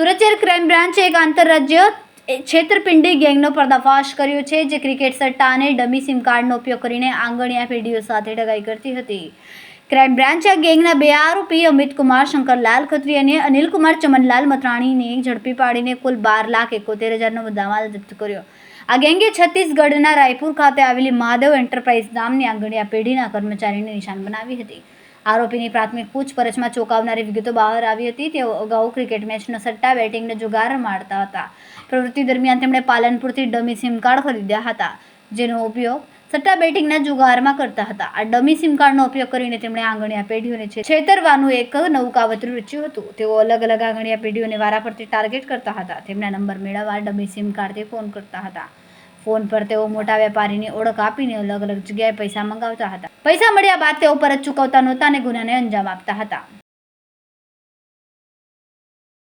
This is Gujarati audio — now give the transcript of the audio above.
સુરત ક્રાઇમ બ્રાન્ચે એક આંતરરાજ્ય છેતરપિંડી ગેંગનો પર્દાફાશ કર્યો છે, જે ક્રિકેટ સટ્ટાને ડમી સિમ કાર્ડનો ઉપયોગ કરીને આંગણિયા પેઢીઓ સાથે ઢગાઈ કરતી હતી. ક્રાઇમ બ્રાન્ચે આ ગેંગના બે આરોપી, અમિત કુમાર, શંકરલાલ ખત્રી અને અનિલકુમાર ચમનલાલ મતરાણીને ઝડપી પાડીને કુલ બાર લાખ એકોતેર હજારનો મુદ્દામાલ જપ્ત કર્યો. આ ગેંગે છત્તીસગઢના રાયપુર ખાતે આવેલી મહાદેવ એન્ટરપ્રાઇઝ નામની આંગણિયા પેઢીના કર્મચારીને નિશાન બનાવી હતી. આરોપીની પ્રાથમિક પૂછપરછમાં ચોંકાવનારી વિગતો બહાર આવી હતી. તેઓ અગાઉ ક્રિકેટ મેચનો સટ્ટા, બેટિંગને જુગાર મારતા હતા. પ્રવૃત્તિ દરમિયાન તેમણે પાલનપુરથી ડમી સિમ કાર્ડ ખરીદ્યા હતા, જેનો ઉપયોગ સટ્ટા, બેટિંગના જુગારમાં કરતા હતા. આ ડમી સિમ કાર્ડનો ઉપયોગ કરીને તેમણે આંગણિયા પેઢીઓને છેતરવાનું એક નવું કાવતરું રચ્યું હતું. તેઓ અલગ અલગ આંગણિયા પેઢીઓને વારાફરતી ટાર્ગેટ કરતા હતા. તેમના નંબર મેળવવા ડમી સિમ કાર્ડથી ફોન કરતા હતા. ફોન પર તેઓ મોટા વેપારીની ઓળખ આપીને અલગ અલગ જગ્યાએ પૈસા મંગાવતા હતા. પૈસા મળ્યા બાદ તેઓ પરત ચૂકવતા નહોતા અને ગુનાને અંજામ આપતા હતા.